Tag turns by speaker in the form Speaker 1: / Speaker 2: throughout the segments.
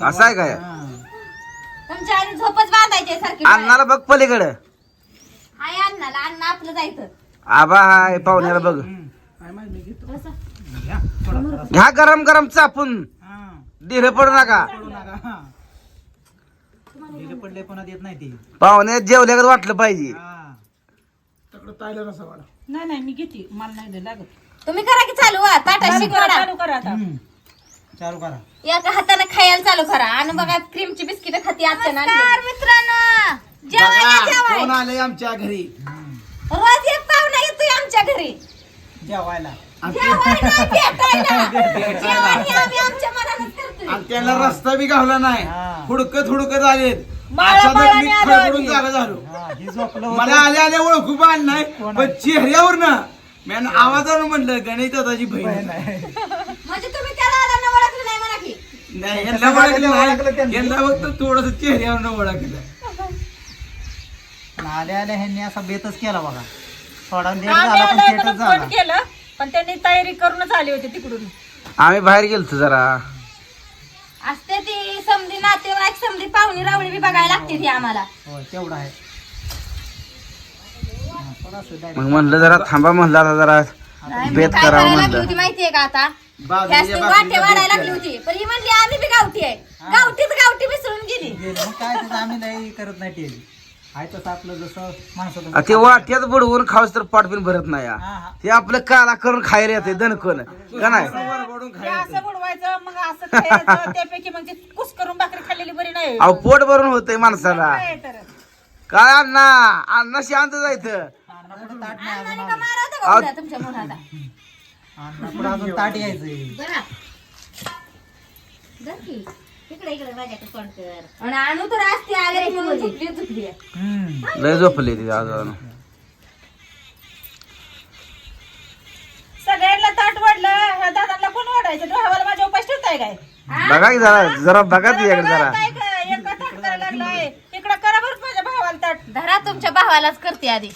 Speaker 1: असं आहे काय.
Speaker 2: तुमच्या झोपच बांधायचे सारखी
Speaker 1: अण्णाला बघ पलीकडं.
Speaker 2: अण्णाला अण्ण आपलं जायचं.
Speaker 1: आबा हाय पाहुण्याला बघ?
Speaker 3: घ्या.
Speaker 1: ह्या गरम गरम चापून.
Speaker 3: हा.
Speaker 1: दिलं पडू नका.
Speaker 3: पडू नका हा. गेले पडले पुन्हा देत नाही ते.
Speaker 1: पाहुण्यात जेवल्यागत वाटलं पाहिजे.
Speaker 3: हा.
Speaker 4: नाही नाही मी घेते. मला नाही लागत.
Speaker 2: तुम्ही करा की चालू वा ताटा
Speaker 4: चालू करा
Speaker 2: शिकवडा.
Speaker 4: चालू करा आता.
Speaker 3: चालू करा.
Speaker 2: एका हाताने खायला चालू करा. आणि बघा क्रीमची बिस्किट खाती नमस्कार मित्रांनो. जेवायला
Speaker 5: कोण
Speaker 2: जेवाय
Speaker 5: आले आमच्या घरी?
Speaker 2: रोज एक पाहुणा येतोय आमच्या घरी.
Speaker 3: जेवायला.
Speaker 2: जेवायला भेटायला. जेवण हे आम्ही आमच्या मनानच करतोय.
Speaker 5: आणि त्यांना रस्ता बी गावला नाही.
Speaker 3: हा.
Speaker 5: हुडकत हुडकत आलेत.
Speaker 4: माळा-
Speaker 5: अचानक मी
Speaker 4: माळाने आलो
Speaker 5: खडबडून
Speaker 4: आम्ही.
Speaker 5: जागा झालो.
Speaker 3: हा, ही झोपलं
Speaker 5: मला. आले आले ओळखू पण नाही.
Speaker 3: कोण
Speaker 5: पण
Speaker 3: आहे?
Speaker 5: चेहऱ्यावर ना मी आवाजावर म्हणलं गणित दादाची बहीण.
Speaker 3: नाही
Speaker 2: तुम्ही त्या दादांना ओळखलं नाही म्हणा की
Speaker 5: नाही यांना ओळखलं
Speaker 3: ओळखलं
Speaker 5: नाही.
Speaker 3: त्यांनी.
Speaker 5: यांना फक्त थोडस चेहऱ्यावर ओळखलं.
Speaker 3: पण आल्या आल्या ह्यांनी असा बेतच केला बघा. थोडा लेट
Speaker 4: आम्ही
Speaker 3: झाला पण
Speaker 4: आलोय
Speaker 3: थेटच
Speaker 4: म्हणून
Speaker 3: झाला.
Speaker 4: फोन केलं पण त्यांनी तयारी करूनच आली होती तिकडून.
Speaker 1: आम्ही बाहेर गेलतो जरा.
Speaker 2: असते ती समधी नातेवाईक समधी पाहुणी रावळी बी बघायला लागते ती आम्हाला.
Speaker 3: तेवढा आहे. हा.
Speaker 1: मग म्हणलं जरा थांबा म्हणलं आता जरा
Speaker 2: नाही,
Speaker 1: बेत
Speaker 2: काय
Speaker 1: करावं
Speaker 2: करायला लागली
Speaker 1: म्हणलं
Speaker 2: होती माहितीये का आता? वाटे वाढायला
Speaker 5: बेत
Speaker 2: लागली. होती. पण ही म्हणली आम्ही बी गावठी आहे. गावठीच गावठी मिसळून गेली.
Speaker 3: गेलं. मग काय त्याचं आम्ही नाही करत नाही टेली आहे तसं आपलं जसं माणसाचं
Speaker 1: आ, ते वाट्यात बुडवून खाऊस तर पोट पण भरत नाही या.
Speaker 3: हा, हा.
Speaker 1: ते आपलं काला करून खायला येते दणकन. का नाही?
Speaker 5: वरबडून
Speaker 4: ते
Speaker 5: खायचं.
Speaker 4: असं बुडवायचं मग असं खायचं त्यापैकी मग ती कुस करून भाकरी खाल्लेली बरी नाही.
Speaker 1: अहो पोट भरून होतंय माणसाला.
Speaker 4: काय तर.
Speaker 1: काय अण्णा? अण्णा शांत जायचं.
Speaker 3: ताट नाही अजून
Speaker 2: का उद्या तुमच्या मुलाला?
Speaker 3: पुढं अजून ताट यायचंय.
Speaker 2: बरं. धर की. इकडे इकडे माझ्याकडे तोंड कर. आणि आणू तर आले म्हणून झुकली झुकली
Speaker 3: हम्म.
Speaker 1: लय झोपले ती अजून.
Speaker 4: सगळ्यांना ताट वाढलं. ह्या दादांना कोण वाढायचं? भावाला माझ्या उपास ठेवताय काय?
Speaker 1: बघा की जरा जरा बघा तुझ्याकडे जरा.
Speaker 4: काय काय एका ताट करायला लागलाय. इकडं करा बरं माझ्या भावाला ताट.
Speaker 2: धरा तुमच्या भावालाच करते आधी.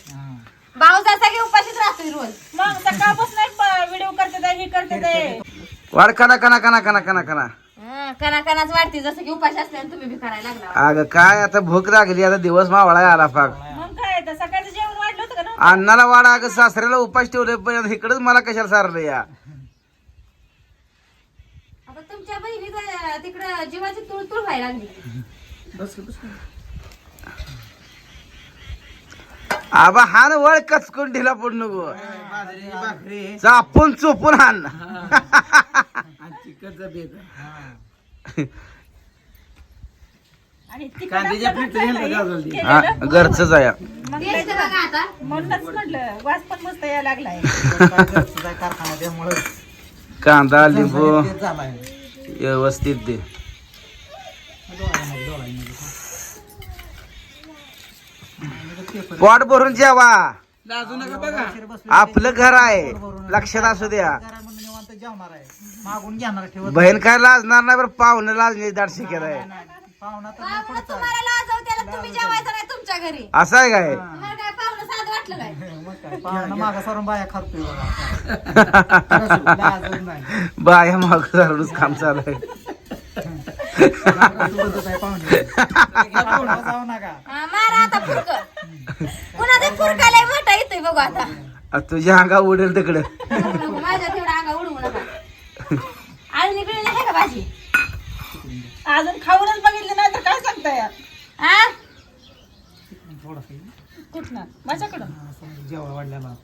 Speaker 2: भाऊ जसा की उपाशीच राहतोय रोज.
Speaker 4: मग सकाळपासून व्हिडिओ करते ते, हे करते ते.
Speaker 1: वाढ कना कना कना कना कना कना
Speaker 2: हं, कना कनाच वाढते जसं की उपाशी असल्याने तुम्ही बी करायला लागला.
Speaker 1: अगं काय आता भूक लागली आता दिवस मावळा आला पाक
Speaker 4: मग काय तर सकाळचं जेवण वाढलं होतं का ना
Speaker 1: अण्णाला वाडा अगं सासऱ्याला उपास ठेवले पण इकडच मला कशाला सारलं या?
Speaker 2: आता तुमच्या बहिणीचं तिकडं जीवाची तुळ तुळ व्हायला लागली.
Speaker 1: आबा हान वळ कचकून ढिला पडू नको.
Speaker 5: भाकरी
Speaker 1: चापून चोपून हान.
Speaker 5: आणि चिकनचा बेत.
Speaker 3: हा.
Speaker 4: आणि
Speaker 5: कांद्याच्या पिठलं
Speaker 4: घरचं
Speaker 5: गाजवलं ते.
Speaker 1: हा घरचंच आहे
Speaker 4: म्हणूनच म्हटलं. वास पण मस्त यायला लागलाय.
Speaker 3: कारखाना त्यामुळं
Speaker 1: कांदा लिंबू.
Speaker 3: झालाय
Speaker 1: व्यवस्थित दे. पोट भरून जेवा.
Speaker 5: लाजू नका बघा.
Speaker 3: उशीर बसलो
Speaker 1: आपलं घर आहे. लक्षात असू द्या.
Speaker 3: मागून घेणार ठेवत
Speaker 1: बहीण काय लाजणार नाही बरं. पाहुणं लाजणे दाट शिकेत आहे.
Speaker 3: पाहुणा तर लय
Speaker 2: पाहुणं
Speaker 3: पुढचा आहे.
Speaker 2: तुम्हाला लाजव त्याला तुम्ही जेवायचं नाही तुमच्या घरी.
Speaker 1: असं आहे काय?
Speaker 2: तुम्हाला काय पाहुणं साधं वाटलं काय?
Speaker 3: मग काय? पाहुणा मागा सरून बाया खातोय बघा. लाजच नाही
Speaker 1: बाया माग धरूनच काम चालू आहे.
Speaker 3: सोबतच आहे पाहुणे? पाहुणा जाऊ नका.
Speaker 2: हा, मारा आता फुरक कुणाचा फुरका लय मोठा येतोय बघू आता.
Speaker 1: तुझ्या अंगा उडेल तिकडे.
Speaker 2: माझ्या तेवढा अंगा उडवू नका. आणि निघली नाही का भाजी?
Speaker 4: अजून खाऊनच बघितलं नाही तर काय
Speaker 2: हा
Speaker 4: कुठनं?
Speaker 3: जेवण वाढलेला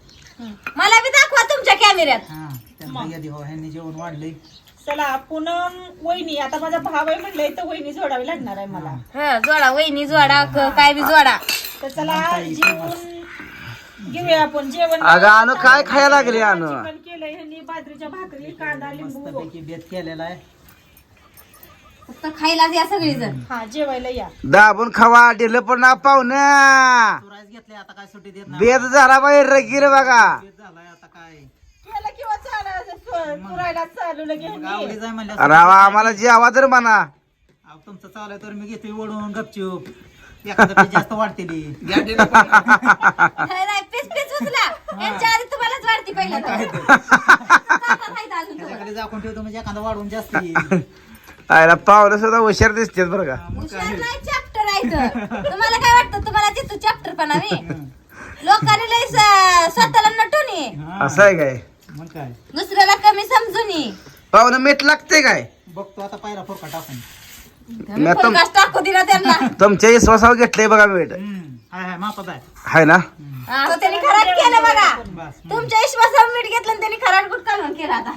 Speaker 2: मला बी दाखवा तुमच्या कॅमेऱ्यात.
Speaker 3: हा त्यांना यादी हो ह्यांनी जेवण वाढलंय.
Speaker 4: चला पूनम वहिनी. आता माझा भाव आहे म्हटलंय तर वहिनी जोडावी लागणार आहे मला.
Speaker 2: हं, जोडा वहिनी जोडा क- काय बी जोडा.
Speaker 4: तर चला जेवण घेऊया आपण. जेवण
Speaker 1: अगं अनु काय खायला लागली अनु?
Speaker 4: चिकन केलंय ह्यांनी बाजरीच्या भाकरी कांदा लिंबू.
Speaker 3: मस्तपैकी बेत केलेला आहे.
Speaker 2: फक्त खायलाच या सगळी जण
Speaker 4: हा जेवायला या.
Speaker 1: दाबून खावा दिलं पण ना पाहुणं
Speaker 3: तुरायच घेतले आता काय सुट्टी देत नाही.
Speaker 1: बेद झाला बाहेर रगीर बघा.
Speaker 3: बेत झालाय आता काय.
Speaker 4: केलं किंवा चालायचं पुरायला चालू लगे
Speaker 3: मग
Speaker 4: ह्यांनी.
Speaker 3: आवडीच आहे म्हणलं
Speaker 1: रावा आम्हाला जेवा तर म्हणा.
Speaker 3: अहो, तुमचं चालू आहे तर मी घेतोय ओढून गपचूप. एखादं पीस जास्त वाढते ती.
Speaker 5: गॅडीला पण-
Speaker 2: नाही, नाही, पीस पीस उचला. यांच्या आधी तुम्हालाच वाढती पहिलं तर. ताटात आहे अजून थोडं.
Speaker 3: त्याच्याकडे झाकून ठेवतो म्हणजे एखादा वाढून जास्त. येईल
Speaker 1: आयला पाहुणे सुद्धा हुशार दिसते बरं का.
Speaker 2: हुशार नाही चॅप्टर आहे इथं. तुम्हाला काय वाटतं? तुम्हाला तिथं चॅप्टर पण आहे लोकांनी लय स- स्वतःला नटून ये
Speaker 3: हा,
Speaker 1: असं आहे काय?
Speaker 3: मग काय?
Speaker 2: दुसऱ्याला कमी समजून ये.
Speaker 1: पाहुणे मीठ लागते काय?
Speaker 3: बघतो आता पहिला फोरका टाकून.
Speaker 1: मी तुम-
Speaker 2: फुलकास टाकू दिला त्यांना.
Speaker 1: तुमच्या विश्वासावर घेतलंय बघा
Speaker 3: हम्म, हाय हाय मापात आहे.
Speaker 1: हाय ना?
Speaker 2: त्यांनी खराट केलं बघा. तुमच्या विश्वासावर मीठ घेतलं आणि त्यांनी खराट गुट काढून केला आता.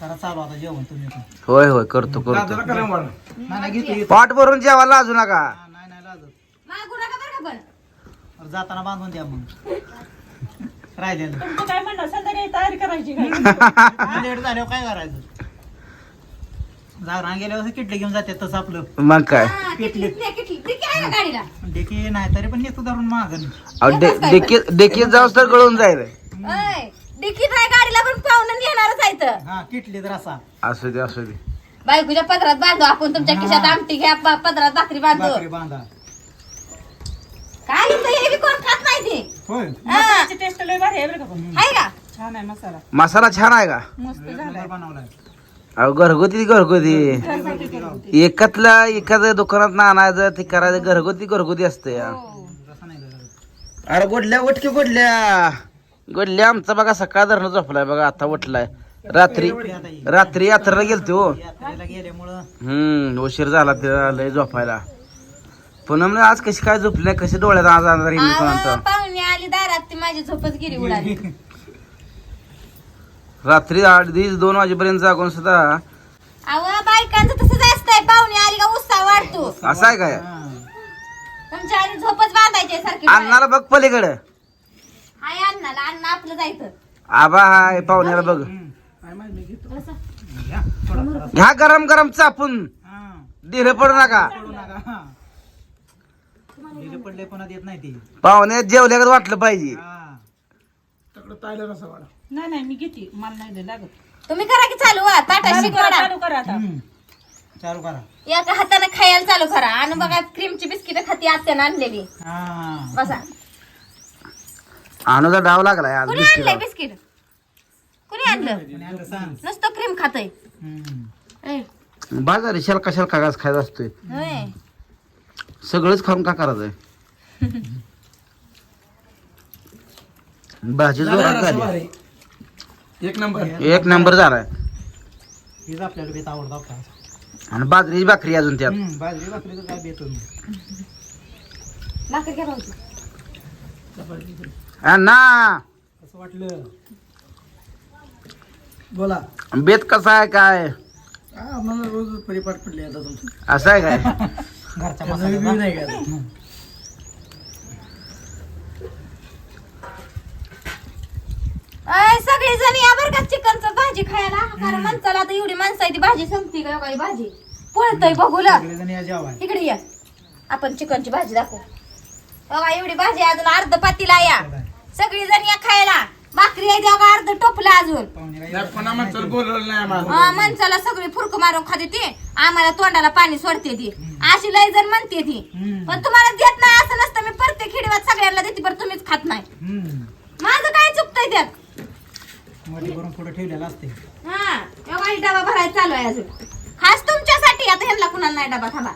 Speaker 3: करा चालू आता जेवण तुम्ही पण.
Speaker 1: होय होय करतो करतो.
Speaker 5: दादाला करा वाढ.
Speaker 3: नाही नाही घेतो घेतो.
Speaker 1: पाठ भरून जेवायला लाजू नका.
Speaker 3: हा, नाही नाही लाजत.
Speaker 2: मागू नका बरं का पण.
Speaker 3: अरे जाताना बांधून द्या मग. राहिलेलं.
Speaker 4: तुमचं काय म्हणणं संध्याकाळी तयारी करायची काय?
Speaker 3: लेट झाल्यावर काय करायचं? जागरण गेल्यावर किटले घेऊन जाते तसं आपलं.
Speaker 1: मग काय?
Speaker 2: हा, किटली ते किटली ते काय आहे का गाडीला?
Speaker 3: डेकी नाही तरी पण नेतो धरून
Speaker 1: डेकीत जाऊस तर गळून जाईल.
Speaker 2: गाडीला पण पाहुणं येणारच आहे इथं.
Speaker 3: हा किटली तर असा.
Speaker 1: असू दे असू दे.
Speaker 2: बायकोच्या पदरात बांधू आपण तुमच्या खिशात आमटी घ्या प- पदरात भाकरी बांधू.
Speaker 3: बांधा.
Speaker 2: काय इथं हे बी कोण खात नाही ते
Speaker 3: होय.
Speaker 2: हा.
Speaker 4: मसाल्याची टेस्ट लय भारी आहे बरं का पण.
Speaker 2: आहे का?
Speaker 4: छान आहे मसाला.
Speaker 1: मसाला छान आहे का?
Speaker 4: मस्त
Speaker 3: एक
Speaker 4: झालाय.
Speaker 3: नंबर बनवलाय.
Speaker 1: अहो घरगुती घरगुती. एकतला एखाद्या दुकानात आणायचं ते करायचं घरगुती घरगुती असतं या
Speaker 4: हो.
Speaker 3: कसं नाही करत.
Speaker 1: अरे गोडल्या उठकी गोडल्या. गोडल्या आमचा बघा सकाळ धरणं झोपलाय बघा आता उठलाय. रात्री रात्री यात्रेला गेलतो. हो हम्म उशीर झाला लय झोपायला. पुन्हा म्हणजे आज कशी काय झोपली नाही कशी डोळ्यात आज आणणार कोणाचा
Speaker 2: पाहुणे आली दारात ती माझी झोपच गिरी उडाली.
Speaker 1: रात्री आठ दीड दोन वाजेपर्यंत जागून सुद्धा
Speaker 2: बायकांचं तसंच असतंय. पाहुणे आली का उत्साह वाढतो.
Speaker 1: असं आहे काय.
Speaker 2: तुमच्या आधी झोपच बांधायची सारखी
Speaker 1: अण्णाला बघ पलीकडं.
Speaker 2: हाय अण्णाला. अण्णा आपलं जायचं.
Speaker 1: आबा हाय पाहुण्याला बघ?
Speaker 3: घ्या,
Speaker 1: गरम गरम चापून.
Speaker 3: हा.
Speaker 1: दिलं पडू नका.
Speaker 3: गेले पडले पुन्हा देत नाही ते.
Speaker 1: पाहुणे जेवल्यागत वाटलं पाहिजे.
Speaker 3: हा.
Speaker 5: तकडं तायला रसा वाढा.
Speaker 4: नाही नाही मी घेते. मला नाही दे लागत.
Speaker 2: तुम्ही करा की चालू ताटा
Speaker 4: चालू करा
Speaker 2: शिकवडा
Speaker 4: चालू करा आता.
Speaker 3: हम्म. चालू करा.
Speaker 2: एका हाताने खायला चालू करा. आणि बघा क्रीमची बिस्किट खाती आत्यानं आणलेली.
Speaker 3: हा.
Speaker 2: बसा.
Speaker 1: अनुचा डाव लागलाय आज
Speaker 2: कुणी
Speaker 1: बिस्किट
Speaker 2: आणलंय बिस्किट? कुणी आणलं?
Speaker 3: सांग.
Speaker 2: नुसतं क्रीम खातय.
Speaker 3: हम्म.
Speaker 1: बाजार शाल कशाला खायचा असतोय.
Speaker 2: होय.
Speaker 1: सगळंच खाऊन का करायचंय भाजी जोरात झाली.
Speaker 5: भारी. एक नंबर.
Speaker 1: एक नंबर झालाय
Speaker 3: हीच आपल्याला बेत आवडतो का
Speaker 1: आणि बाजरीची भाकरी अजून त्यात.
Speaker 3: हम्म, बाजरी भाकरीचं काय बेत होतं?
Speaker 2: भाकर घ्या भाऊजी.
Speaker 1: अण्णा
Speaker 3: असं वाटलं?
Speaker 5: बोला.
Speaker 1: बेत कसा आहे काय?
Speaker 5: हा, आम्हाला रोज परिपाठ पडले आता तुमचं.
Speaker 1: असं आहे काय?
Speaker 5: नाही का? आता?
Speaker 2: अय, सगळी जण या बरं का चिकनचं भाजी खायला. कारण माणसाला आता एवढी माणसं आहे ती भाजी संपती का काही भाजी? पळतय बघूला इकडे या. आपण चिकनची भाजी दाखवू. बघा एवढी भाजी आहे, अजून अर्ध पातीला या. सगळी जण या खायला. भाकरी आहे तेव्हा अर्ध टोपला अजून. हा, माणसाला सगळी फुरक मारून खाते ती. आम्हाला तोंडाला पाणी सोडते ती. अशी लय जण म्हणते ती.
Speaker 3: हम्म.
Speaker 2: पण तुम्हाला देत नाही असं नसतं मी प्रत्येक खिडव्यात सगळ्यांना देते पण तुम्हीच खात नाही.
Speaker 3: हम्म.
Speaker 2: माझं काय चुकतंय त्यात?
Speaker 3: मोठी करून पुढे ठेवलेला असते.
Speaker 2: हा एवढा डबा भरायचा चालू आहे अजून. खास तुमच्यासाठी आता ह्यांना कुणाला नाही डबा थांबा.